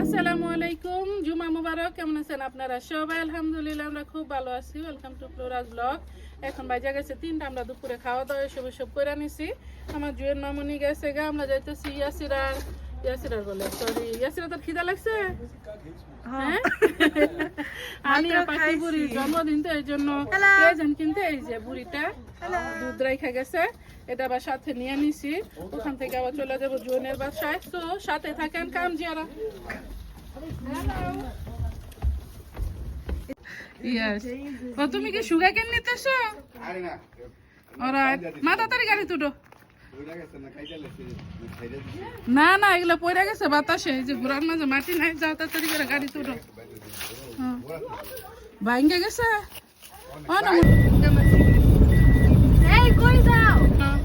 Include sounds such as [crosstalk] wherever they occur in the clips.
আসসালামু আলাইকুম, জুমা মুবারক, কেমন আছেন আপনারা সবাই? আলহামদুলিল্লাহ, আমরা খুব ভালো আছি। ওয়েলকাম টু ফ্লোরাজ ব্লগ এখন বাজে গেছে তিনটা, আমরা দুপুরে খাওয়া দাওয়া এসব সব করে নিছি। আমার জুয়ের মামনি গেছে গা, আমরা যাইতেছি ইয়াসিরার ইয়াসিরার বলে সরি ইয়াসিরা তোর খিদা লাগছে? হ্যাঁ [laughs] আমি পাখি বুড়ির জন্মদিন তো এই জন্য প্রেজেন্ট কিনতে এই যে বুড়িটা দুধ রাইখা গেছে এটা আবার সাথে নিয়ে নিছি ওখান থেকে আবার চলে যাব জুনের বাসায়। তো সাথে থাকেন কাম জিয়ারা. ও তুমি কি সুগা কেন নিতেছো? আরে না অলরাইট মা তাড়াতাড়ি গাড়ি তুটো না না না এগুলো পড়ে গেছে বাতাসে। এই যে ঘোরার মাঝে মাটি নাই যাও তাড়াতাড়ি করে গাড়ি তুটো হ্যাঁ। ভাঙ্গে গেছে? ও না এই কই যাও? হ্যাঁ।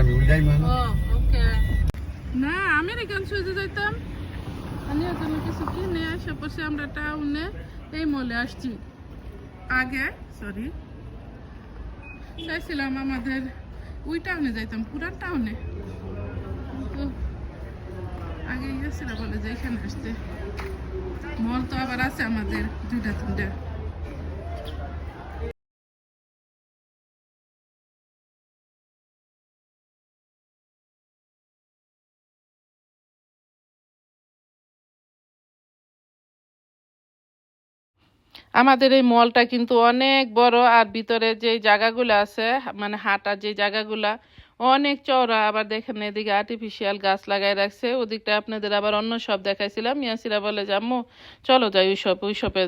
আমি ও ওকে। না আমেরিকান সুইজে যাইতাম। আমি জন্য কিছু কিনে এসে পড়ছি আমরা টাউনে এই মলে আসছি। আগে সরি চাইছিলাম আমাদের ওই টাউনে যাইতাম, পুরান টাউনে তো আগে গেছিল বলে যে এখানে আসতে। মল তো আবার আছে আমাদের দুইটা তিনটা আমাদের এই মলটা কিন্তু অনেক বড় আর ভিতরে যে জায়গাগুলো আছে মানে হাঁটার যে জায়গাগুলা অনেক চওড়া, আবার দেখেন এদিকে আর্টিফিশিয়াল গাছ লাগাই রাখছে। ওদিকটা আপনাদের আবার অন্য সব দেখাইছিলাম। মিয়াসিরা বলে যে, আম্মু, চলো যাই ওই সব, ওই সবে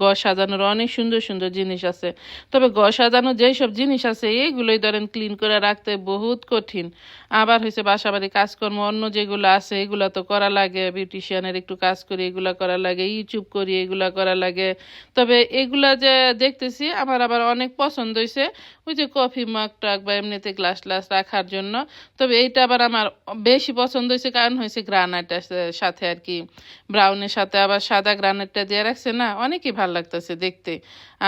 গ সাজানোর অনেক সুন্দর সুন্দর জিনিস আছে। তবে গ সাজানোর যেই সব জিনিস আছে এইগুলোই ধরেন ক্লিন করে রাখতে বহুত কঠিন। আবার হয়েছে বাসাবাড়ি কাজকর্ম, অন্য যেগুলো আছে, এগুলো তো করা লাগে। বিউটিশিয়ানের একটু কাজ করি, এগুলা করা লাগে। ইউটিউব করি, এগুলা করা লাগে। তবে এগুলা যে দেখতেছি, আমার আবার অনেক পছন্দ হয়েছে ওই যে কফি মাগ টাক বা এমনিতে গ্লাস গ্লাস রাখার জন্য। তবে এইটা আবার আমার বেশি পছন্দ হয়েছে, কারণ হয়েছে গ্রানাইটের সাথে আর কি ব্রাউনের সাথে। আবার সাদা গ্রানাইটটা দিয়ে রাখছে না, অনেকই ভালো লাগতেছে দেখতে।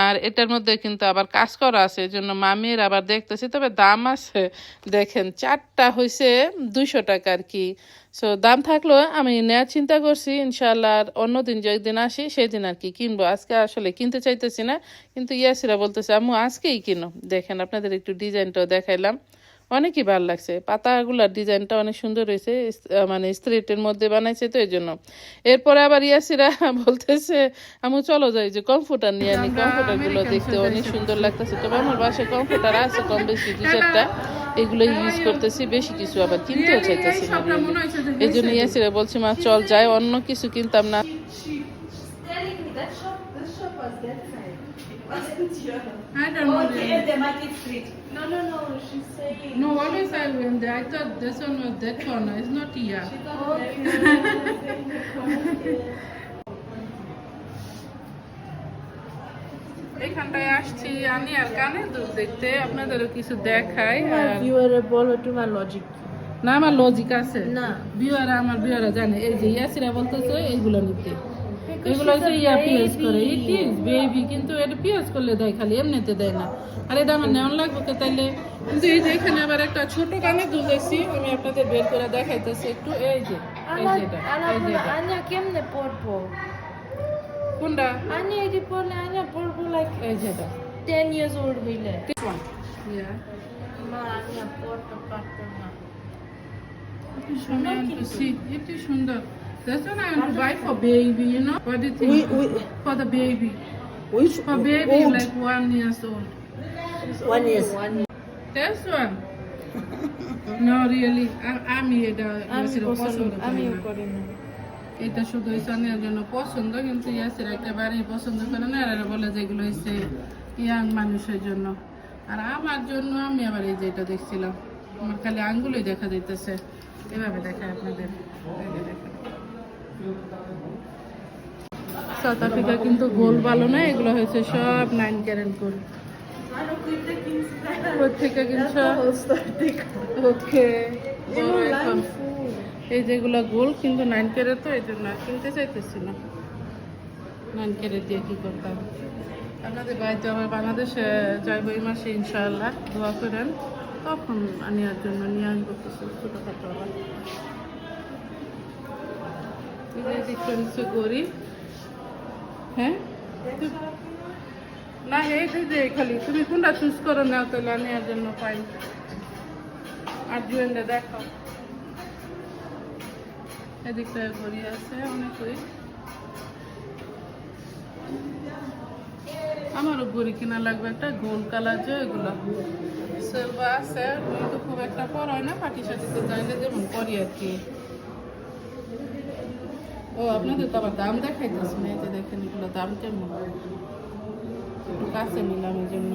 আর এটার মধ্যে কিন্তু আবার কাজ করা আছে এই জন্য মামির আবার দেখতেছি, তবে দাম আছে। দেখেন, চারটা হয়েছে দুইশো টাকা আর কি। সো দাম থাকল, আমি নেওয়ার চিন্তা করছি ইনশাল্লাহ আর অন্যদিন যেদিন আসি সেদিন আর কি কিনবো। আজকে আসলে কিনতে চাইতেছি না, কিন্তু ইয়াসিরা বলতেছে, আম্মু, আজকেই কিনো। দেখেন, আপনাদের একটু ডিজাইনটাও দেখাইলাম। অনেকই ভালো লাগছে। পাতাগুলার ডিজাইনটা অনেক সুন্দর হয়েছে মানে স্ট্রেটের মধ্যে বানাইছে তো এই জন্য এরপরে আবার ইয়াসিরা [laughs] বলতেছে আমি চলো যাই যে কম্পিউটার নিয়ে আনি কমফোর্টারগুলো দেখতে অনেক সুন্দর লাগতেছে। তবে আমার বাসায় কম্পিউটার আছে কম বেশি দু চারটা। এগুলো ইউজ করতেছি বেশি কিছু আবার কিনতেও চাইতেছি না এই জন্য ইয়াসিরা বলছি মা চল যাই অন্য কিছু কিনতাম না। I don't know. okay the market street no no no she's saying No, always I went there. I thought this one was that corner. It's not here. [laughs] এখানটায় আসছি আমি আর কানে দুধ দেখতে আপনাদেরও কিছু দেখাই ভিউয়ারে বলো তোমার লজিক না আমার লজিক আছে না বিয়ারা আমার বিয়ারা জানে এই যে ইয়াসিরা বলতেছে এইগুলো নিতে এগুলো হচ্ছে ইয়া পিএস করে ইট ইজ বেবি কিন্তু এটা পিএস করলে দেয় খালি এমনিতে দেয় না আর এটা আমার নেওয়ান লাগবে তো তাইলে কিন্তু এই যে এখানে আবার একটা ছোট কানে দুধ দেখছি আমি আপনাদের বের করে দেখাইতেছি একটু এই যে এই যে এটা এই যে এটা আনিয়া কেমনে পড়ব কোনটা আনিয়া এটি পড়লে আনিয়া পড়ব লাইক এই যে এটা টেন ইয়ার্স ওল্ড হইলে. মা আনিয়া পড়তে পারতো না is সুন্দর. That's what I want to buy for baby, you know? What do you think? For the baby. Which For baby, like one years old. One is? This one. no, really. I- আমি এটা পছন্দ করি আমিও। করি না এটা শুধু ইসানের জন্য পছন্দ কিন্তু ইয়াসির একেবারেই পছন্দ করে না আর এরা বলে যে এগুলো হচ্ছে ইয়াং মানুষের জন্য আর আমার জন্য আমি আবার এই যে এটা দেখছিলাম আমার খালি আঙ্গুলই দেখা যাইতেছে এভাবে দেখায় আপনাদের। সাউথ আফ্রিকা কিন্তু গোল ভালো না এগুলো হয়েছে সব নাইন ক্যারেন্ট গোল প্রত্যেকে কিনছো ওকে এখন। এই যেগুলো গোল কিন্তু নাইন ক্যারেট তো এই জন্য কিনতে চাইতেছি না। নাইন ক্যারেট দিয়ে কি করতাম আপনাদের বাড়িতে আমার বাংলাদেশে যাইব এই মাসে ইনশাআল্লাহ দোয়া করেন। তখন নেওয়ার জন্য নিয়ে আসব কিছু ছোটোখাটো আবার। ডিফারেন্স গড়ি হ্যাঁ? না এইটাই যে খালি, তুমি কোনটা চুজ করো নাও তাহলে নেওয়ার জন্য পাই। আর জুয়েলটা দেখো। এদিকটা গড়ি আছে, অনেকই। আমারও গড়ি কিনা লাগবে একটা, গোল কালার যে এগুলো। সেলভা আছে ওই তো খুব একটা পর হয় না পাটি সাটিতে যাইলে যেমন করি আর কি। ও আপনাদের তো আবার দাম দেখাইতেছে এতে দেখেন এগুলো দাম কেমন। একটু কাছে নিলাম এই জন্য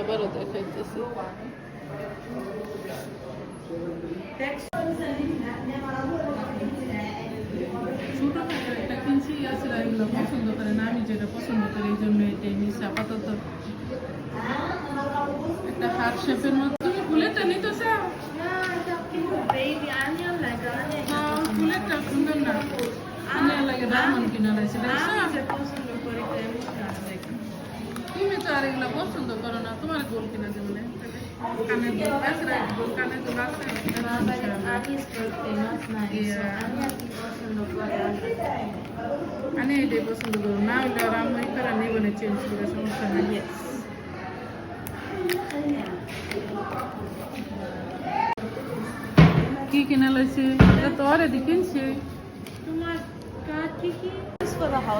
আবারও দেখাইতেছি। ছোটখাটো একটা কিনছি আসলে এগুলো পছন্দ করে না আমি যেটা পছন্দ করি এই জন্য এটাই নিচ্ছি আপাতত। একটা হার্ট শেপের মতো। তুমি ফুলেরটা নিতে চাও? baby onion like onion. হ্যাঁ, ফুলেরটা সুন্দর না। লাগে কিনা করি। তুমি তো আর এগুলো পছন্দ করো না তোমার গোল কিনা কানের গোল কানের আছে করে আমি এটাই পছন্দ করব না হলে আর আমি করে নেব না চেঞ্জ করে সমস্যা নেই কি কিনা লাগছে এটা তো অলরেডি কিনছি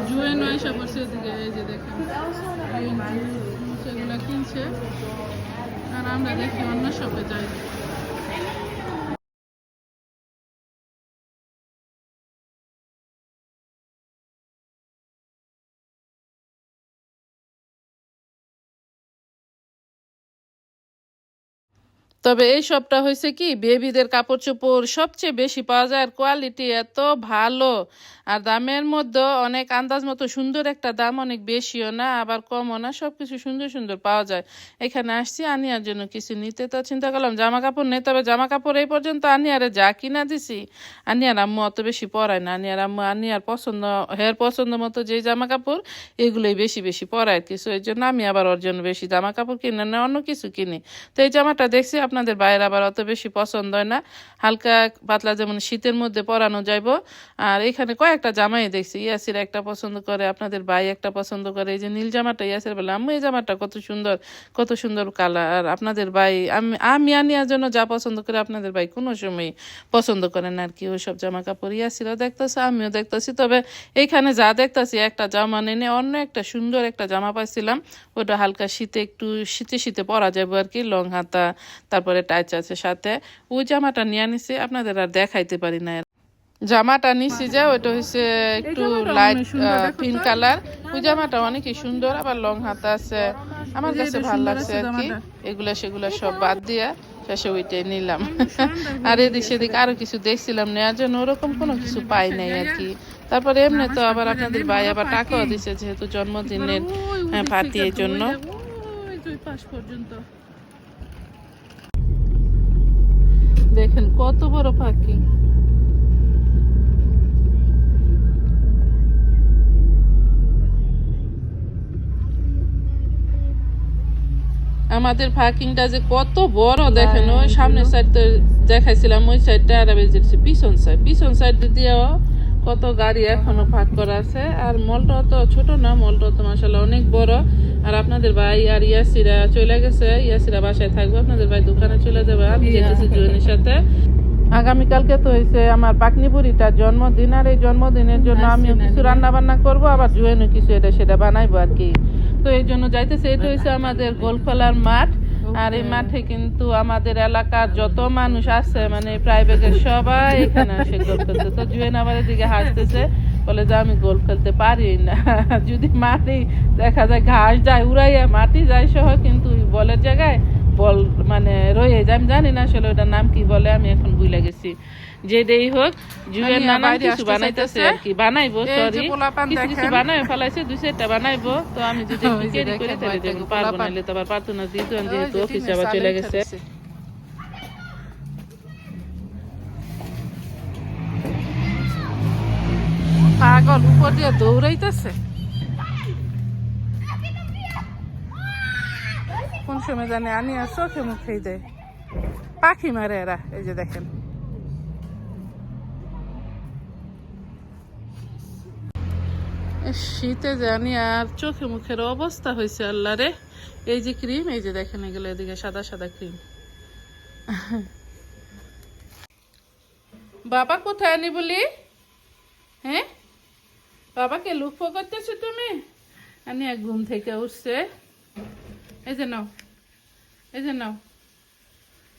জুয়ে নয় সব বসে যে দেখেন। সেগুলো কিনছে। আর আমরা দেখি অন্য শপে যাই। তবে এই সবটা হয়েছে কি, বেবিদের কাপড় চোপড় সবচেয়ে বেশি পাওয়া যায় আর কোয়ালিটি এত ভালো। আর দামের মধ্যে অনেক আন্দাজ মতো সুন্দর একটা দাম অনেক বেশিও না, আবার কমও না সব কিছু সুন্দর সুন্দর পাওয়া যায়। এখানে আসছি আনিয়ার জন্য কিছু নিতে, তো চিন্তা করলাম জামা কাপড় নেই, তবে জামা কাপড় এই পর্যন্ত আনিয়ারে যা কিনা দিছি। আনিয়ার আম্মু অত বেশি পরায় না, আনিয়ার আম্মু আনিয়ার পছন্দ হের পছন্দ মতো যে জামা কাপড় এগুলোই বেশি বেশি পরায়। কিছু এই জন্য আমি আবার ওর জন্য বেশি জামা কাপড় কিনে না, অন্য কিছু কিনি। তো এই জামাটা দেখছি আপনাদের বাইরে আবার অত বেশি পছন্দ হয় না। হালকা পাতলা যেমন শীতের মধ্যে পরানো যাইব। আর এখানে কয়েকটা জামাই দেখছি, ইয়াসির একটা পছন্দ করে, আপনাদের ভাই একটা পছন্দ করে। এই যে নীল জামাটা, ইয়াসির বলে, আম্মু, এই জামাটা কত সুন্দর কত সুন্দর কালার। আপনাদের ভাই, আমি আমি আনিয়ার জন্য যা পছন্দ করে, আপনাদের ভাই কোনো সময় পছন্দ করেন আর কি ওইসব জামা কাপড় ইয়াসিরও দেখতেছে, আমিও দেখতেছি। তবে এইখানে যা দেখতেছি, একটা জামা নেনে অন্য একটা সুন্দর একটা জামা পাইছিলাম। ওটা হালকা শীতে একটু শীতে শীতে পরা যাবে আর কি লং হাতা তারপরে টাইচ আছে সাথে। ওই জামাটা নিয়ে নিছি আপনাদের আর দেখাইতে পারি না জামাটা নিছি যে ওইটা হচ্ছে একটু লাইট পিঙ্ক কালার ওই জামাটা অনেকই সুন্দর আবার লং হাতা আছে। আমার কাছে ভালো লাগছে আর কি। এগুলা সেগুলা সব বাদ দিয়ে শেষে ওইটাই নিলাম। আর এদিক সেদিক আরও কিছু দেখছিলাম নেওয়ার জন্য ওরকম কোনো কিছু পাই নাই আর কি। তারপরে এমনি তো আবার আপনাদের ভাই আবার টাকাও দিছে যেহেতু জন্মদিনের হ্যাঁ, পার্টি এই জন্য। পর্যন্ত। দেখেন কত বড় পাখি। আমাদের পার্কিংটা যে কত বড় দেখেন ওই সামনের সাইড তো দেখাইছিলাম ওই সাইডটা আর আমি পিছন সাইড পিছন সাইড দিয়েও কত গাড়ি এখনও পার্ক করা আছে। আর মলটা তো ছোট না মলটা তো মাসাল্লাহ অনেক বড়। আর আপনাদের ভাই আর ইয়াসিরা চলে গেছে। ইয়াসিরা বাসায় থাকবে আপনাদের ভাই দোকানে চলে যাবে। আমি যেতেছি জুয়েনের সাথে। আগামীকালকে তো হয়েছে আমার পাকনি বুড়িটার জন্মদিন। আর এই জন্মদিনের জন্য আমিও কিছু রান্না বান্না করব আবার জুয়েনও কিছু এটা সেটা বানাইবো আর কি। তো এই জন্য যাইতেছে এটা হয়েছে আমাদের গোলফলার মাঠ। আর এই মাঠে কিন্তু আমাদের এলাকার যত মানুষ আছে মানে প্রায় বেগের সবাই এখানে আসে গোল খেলতে। তো জুয়েন আমার দিকে হাসতেছে বলে যে আমি গোল খেলতে পারি না। [laughs] যদি মাটি দেখা যায় ঘাস যায় উড়াইয়া মাটি যায় সহ কিন্তু বলের জায়গায় বল মানে রয়ে যায় আমি জানি না আসলে ওটার নাম কি বলে আমি এখন ভুলে গেছি। যেটাই হোক জুয়ের নানা কিছু বানাইতেছে আর কি বানাইবো সরি কিছু কিছু বানাই ফেলাইছে দুই চারটা বানাইবো। তো আমি যদি [laughs] করে তাহলে দেখুন পারব নাহলে তো আবার পারতো না যেহেতু অফিসে আবার চলে গেছে। পাগল উপর দিয়ে দৌড়াইতেছে। কোন সময় জানে আনি আর চোখে মুখেই দেয়। পাখি মারে এরা এই যে দেখেন। শীতে জানি আর চোখে মুখের অবস্থা হয়েছে আল্লাহ রে। এই যে ক্রিম, এই যে দেখেন এগুলো এদিকে সাদা সাদা ক্রিম। বাবা কোথায় আনি বলি? হ্যাঁ? বাবাকে লুকফো করতেছো তুমি? আনি এক ঘুম থেকে উঠছে। এই যে নাও। এই যে নাও।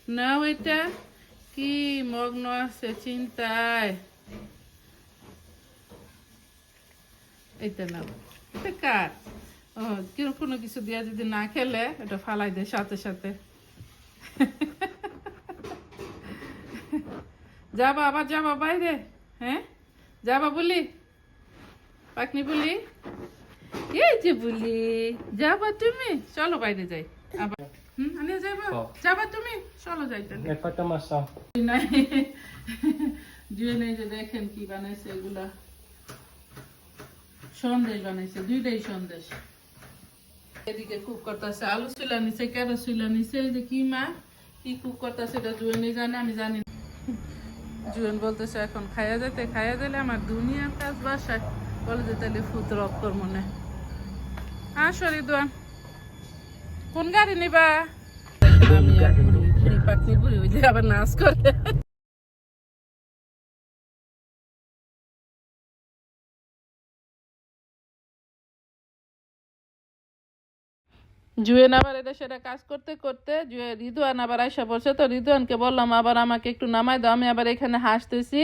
নাও এটা। কি মগ্ন আছে চিন্তায়। এইটা নাও। এটা কার? ও কোনো কিছু দিয়া যদি না খেলে এটা ফালাই দেয় সাথে সাথে। যাবা আবার যাবা বাইরে হ্যাঁ? যাবা বলি। পাকনি বলি। এই যে বলি যাবা তুমি? চলো বাইরে যাই। আবার হুম আনিয়া যাবা যাবা তুমি? চলো যাই তাহলে। নাই জুয়ে নেই যে দেখেন কি বানাইছে এগুলা। সন্দেশ বানাইছে, দুইটাই সন্দেশ। এদিকে কুক করতেছে আলু চুলা যে কি মা? কি কুক করতেছে এটা জানে, আমি জানি জুয়েন বলতেছে, এখন খাইয়া যেতে খাইয়া দিলে আমার দুনিয়ার কাজ বাসায় বলে যে তাহলে ফুত রক কর মনে আসো রিদুয়ান কোন গাড়ি নিবা? আমি আবার নাচ করে। জুয়েন আবার এটা সেটা কাজ করতে করতে জুয়ে রিদুয়ান আবার আইসা পড়ছে তো রিদুয়ানকে বললাম, আবার আমাকে একটু নামাই দাও, আমি আবার এখানে হাসতেছি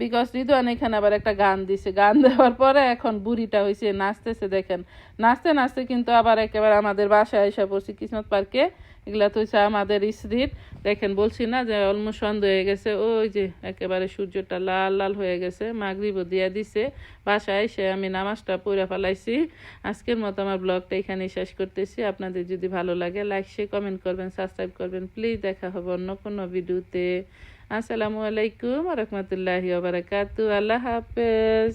বিকজ রিদুয়ান এখানে আবার একটা গান দিছে। গান দেওয়ার পরে এখন বুড়িটা হয়েছে নাচতেছে দেখেন। নাচতে নাচতে কিন্তু আবার একেবারে আমাদের বাসায় এসে পড়ছি কিসমত পার্কে এগুলা তো হচ্ছে আমাদের স্ত্রীর। দেখেন, বলছি না যে অলমোস্ট সন্ধ্যা হয়ে গেছে, ওই যে একেবারে সূর্যটা লাল লাল হয়ে গেছে মাগরিব দিয়া দিছে। বাসায় এসে আমি নামাজটা পড়ে ফেলাইছি। আজকের মতো আমার ব্লগটা এখানেই শেষ করতেছি। আপনাদের যদি ভালো লাগে, লাইক, শেয়ার, কমেন্ট করবেন, সাবস্ক্রাইব করবেন। প্লিজ দেখা হবে অন্য কোনো ভিডিওতে। আসসালামু আলাইকুম রহমতুল্লাহি বারাকাতু আল্লাহ হাফেজ।